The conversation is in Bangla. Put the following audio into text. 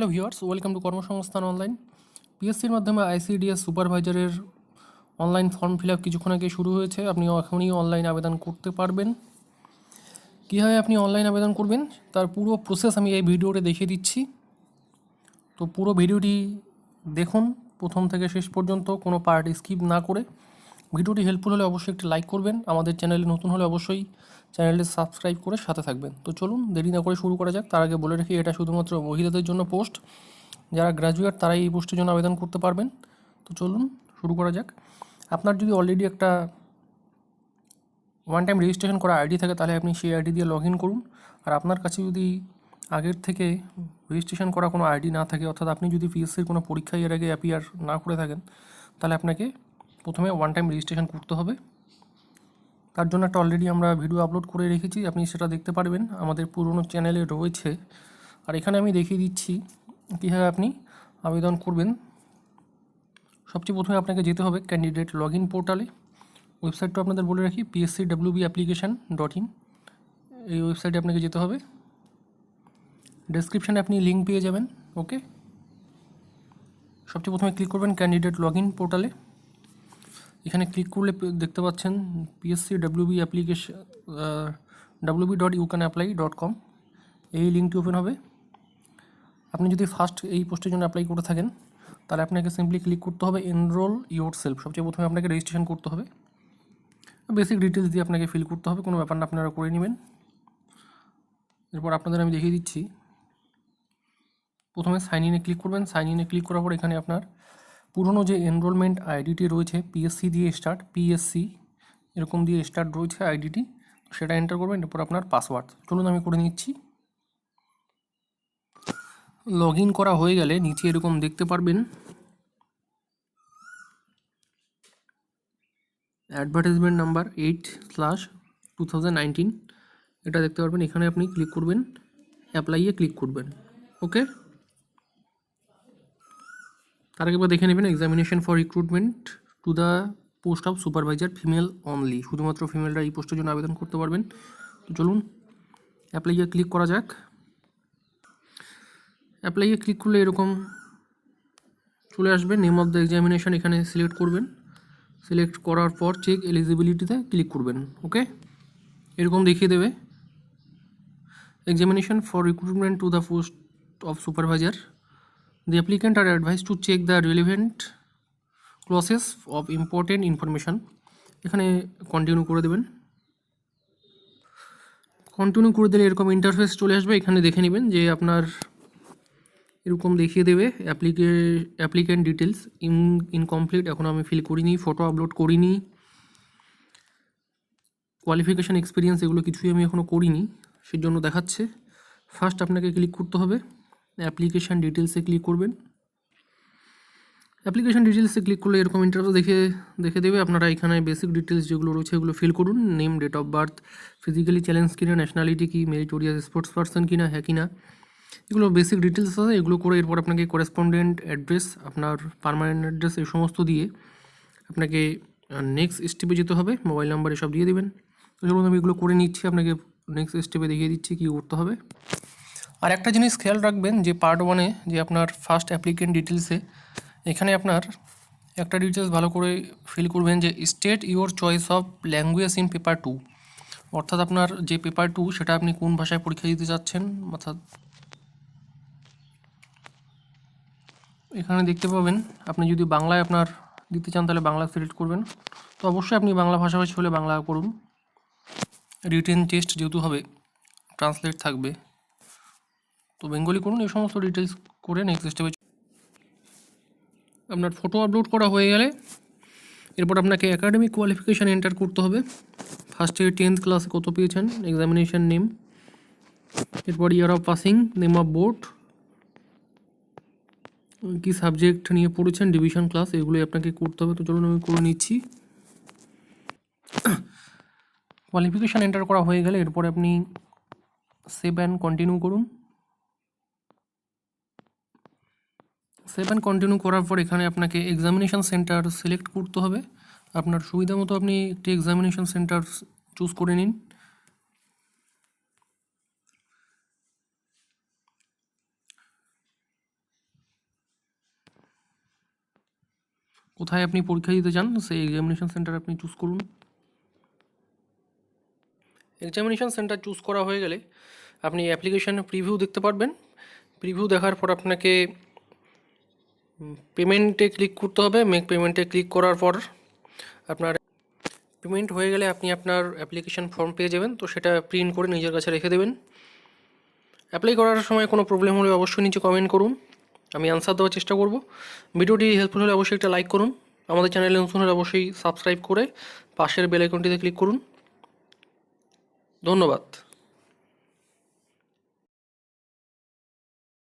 হ্যালো ভিউয়ার্স, ওয়েলকাম টু কর্মসংস্থান অনলাইন। পিএসসির মাধ্যমে আইসিডিএস সুপারভাইজারের অনলাইন ফর্ম ফিল আপ কিছুক্ষণ আগে শুরু হয়েছে। আপনি এখনই অনলাইন আবেদন করতে পারবেন। কীভাবে আপনি অনলাইন আবেদন করবেন, তার পুরো প্রসেস আমি এই ভিডিওতে দেখিয়ে দিচ্ছি। তো পুরো ভিডিওটি দেখুন, প্রথম থেকে শেষ পর্যন্ত কোনো পার্ট স্কিপ না করে। ভিডিওটি হেল্পফুল হলে অবশ্যই একটি লাইক করবেন। আমাদের চ্যানেলে নতুন হলে অবশ্যই চ্যানেলটি সাবস্ক্রাইব করে সাথে থাকবেন। তো চলুন, দেরি না করে শুরু করা যাক। তার আগে বলে রাখি, এটা শুধুমাত্র মহিলাদের জন্য পোস্ট যারা গ্র্যাজুয়েট তারাই এই পোস্টের জন্য আবেদন করতে পারবেন। তো চলুন, শুরু করা যাক। আপনার যদি অলরেডি একটা ওয়ান টাইম রেজিস্ট্রেশন করা আইডি থাকে, তাহলে আপনি সেই আইডি দিয়ে লগ ইন করুন। আর আপনার কাছে যদি আগের থেকে রেজিস্ট্রেশন করা কোনো আইডি না থাকে, অর্থাৎ আপনি যদি পিএসসির কোনো পরীক্ষায় এর আগে অ্যাপিয়ার না করে থাকেন, তাহলে আপনাকে প্রথমে ওয়ান টাইম রেজিস্ট্রেশন করতে হবে। তার জন্য একটা অলরেডি আমরা ভিডিও আপলোড করে রেখেছি, আপনি সেটা দেখতে পারবেন। আমাদের পুরনো চ্যানেলে রয়েছে। আর এখানে আমি দেখিয়ে দিচ্ছি কীভাবে আপনি আবেদন করবেন। সবচেয়ে প্রথমে আপনাকে যেতে হবে ক্যান্ডিডেট লগ ইন পোর্টালে ওয়েবসাইটটা আপনাদের বলে রাখি PSC WB application dot in এই ওয়েবসাইটে আপনাকে যেতে হবে। ডেসক্রিপশানে আপনি লিঙ্ক পেয়ে যাবেন ওকে সবচেয়ে প্রথমে ক্লিক করবেন ক্যান্ডিডেট লগ ইন পোর্টালে এখানে ক্লিক করলে দেখতে পাচ্ছেন PSC WB application WB dot you can apply dot com এই লিঙ্কটি ওপেন হবে। আপনি যদি ফার্স্ট এই পোস্টের জন্য অ্যাপ্লাই করে থাকেন, তাহলে আপনাকে সিম্পলি ক্লিক করতে হবে এনরোল ইউর সেলফ সবচেয়ে প্রথমে আপনাকে রেজিস্ট্রেশন করতে হবে। বেসিক ডিটেলস দিয়ে আপনাকে ফিল করতে হবে, কোনো ব্যাপার না, আপনারা করে নেবেন। এরপর আপনাদের আমি দেখিয়ে দিচ্ছি। প্রথমে সাইন ইনে ক্লিক করবেন। সাইন ইনে ক্লিক করার পর এখানে আপনার পুরনো যে এনরোলমেন্ট আইডিটি রয়েছে পিএসসি দিয়ে স্টার্ট পিএসসি এরকম দিয়ে স্টার্ট রয়েছে আইডিটি সেটা এন্টার করবেন, এরপর আপনার পাসওয়ার্ড চলুন আমি করে নিচ্ছি। লগ ইন করা হয়ে গেলে নিচে এরকম দেখতে পারবেন। Advertisement number eight slash two এটা দেখতে পারবেন, এখানে আপনি ক্লিক করবেন অ্যাপ্লাইয়ে ক্লিক করবেন ওকে তার আগে দেখে নেবেন examination for recruitment to the post of supervisor female only শুধুমাত্র ফিমেলরা এই পোস্টের জন্য আবেদন করতে পারবেন। তো চলুন অ্যাপ্লাইয়ে ক্লিক করা যাক। অ্যাপ্লাইয়ে ক্লিক করলে এরকম চলে আসবে। নেম অফ দ্য এক্সামিনেশন এখানে সিলেক্ট করবেন। সিলেক্ট করার পর চেক এলিজিবিলিটিতে ক্লিক করবেন ওকে এরকম দেখিয়ে দেবে। Examination for recruitment to the post of supervisor The applicant are advised to check the relevant clauses of important information. এখানে কন্টিনিউ করে দেবেন। কন্টিনিউ করে দিলে এরকম ইন্টারফেস চলে আসবে। এখানে দেখে নেবেন যে আপনার এরকম দেখিয়ে দেবে অ্যাপ্লিকে অ্যাপ্লিকেন্ট ডিটেলস ইন ইনকমপ্লিট এখন আমি ফিল করিনি ফটো আপলোড করিনি। কোয়ালিফিকেশান এক্সপিরিয়েন্স এগুলো কিছুই আমি এখনও করিনি, সেজন্য দেখাচ্ছে। ফার্স্ট আপনাকে ক্লিক করতে হবে। অ্যাপ্লিকেশান ডিটেলসে ক্লিক করবেন। অ্যাপ্লিকেশান ডিটেলসে ক্লিক করলে এরকম ইন্টারভিউ দেখে দেখে দেবে। আপনারা এখানে বেসিক ডিটেলস যেগুলো রয়েছে এগুলো ফিল করুন। Name date of birth physically challenge কিনা ন্যাশনালিটি কি মেরিটোরিয়াস স্পোর্টস পার্সন কিনা হ্যাঁ কিনা। এগুলো বেসিক ডিটেলস আছে। এগুলো করে এরপর আপনাকে করেসপন্ডেন্ট অ্যাড্রেস আপনার পারমানেন্ট অ্যাড্রেস এই সমস্ত দিয়ে আপনাকে নেক্সট স্টেপে যেতে হবে। মোবাইল নাম্বার এসব দিয়ে দেবেন। তো চলুন আমি এগুলো করে নিচ্ছি। আপনাকে নেক্সট স্টেপে দেখিয়ে দিচ্ছি কী করতে হবে। আর একটা জিনিস খেয়াল রাখবেন যে পার্ট ওয়ানে যে আপনার ফার্স্ট অ্যাপ্লিকেন্ট ডিটেলসে এখানে আপনার একটা ডিটেলস ভালো করে ফিল করবেন যে state your choice of language in paper two অর্থাৎ আপনার যে পেপার টু সেটা আপনি কোন ভাষায় পরীক্ষা দিতে চাচ্ছেন? অর্থাৎ এখানে দেখতে পাবেন, আপনি যদি বাংলায় আপনার দিতে চান তাহলে বাংলা সিলেক্ট করবেন। তো অবশ্যই আপনি বাংলা ভাষাভাষী হলে বাংলা করুন। রিটেন টেস্ট যেহেতু হবে ট্রান্সলেট থাকবে। তো বেঙ্গলি করুন, এই সমস্ত ডিটেলস করে নেক্সট স্টেপে আপনার ফটো আপলোড করা হয়ে গেলে এরপর আপনাকে একাডেমিক কোয়ালিফিকেশান এন্টার করতে হবে। ফার্স্টে টেন্থ ক্লাসে কত পেয়েছেন? এক্সামিনেশান নেম এরপর year of passing name of board key subject নিয়ে পড়েছেন ডিভিশন ক্লাস এগুলোই আপনাকে করতে হবে। তো চলুন আমি করে নিচ্ছি। কোয়ালিফিকেশান এন্টার করা হয়ে গেলে এরপরে আপনি সেভ অ্যান্ড কন্টিনিউ করুন। সেভেন কন্টিনিউ করার পর এখানে আপনাকে এক্সামিনেশান সেন্টার সিলেক্ট করতে হবে। আপনার সুবিধা মতো আপনি একটি এক্সামিনেশান সেন্টার চুজ করে নিন। কোথায় আপনি পরীক্ষা দিতে চান, সেই এক্সামিনেশান সেন্টার আপনি চুজ করুন। এক্সামিনেশান সেন্টার চুজ করা হয়ে গেলে আপনি অ্যাপ্লিকেশান প্রিভিউ দেখতে পারবেন। প্রিভিউ দেখার পর আপনাকে পেমেন্টে ক্লিক করতে হবে। মেক পেমেন্টে ক্লিক করার পর আপনার পেমেন্ট হয়ে গেলে আপনি আপনার অ্যাপ্লিকেশন ফর্ম পেয়ে যাবেন। তো সেটা প্রিন্ট করে নিজের কাছে রেখে দেবেন। অ্যাপ্লাই করার সময় কোনো প্রবলেম হলে অবশ্যই নিচে কমেন্ট করুন। আমি আনসার দেওয়ার চেষ্টা করব। ভিডিওটি হেল্পফুল হলে অবশ্যই একটা লাইক করুন। আমাদের চ্যানেলে নতুন হলে অবশ্যই সাবস্ক্রাইব করে পাশের বেল আইকনটিতে ক্লিক করুন। ধন্যবাদ।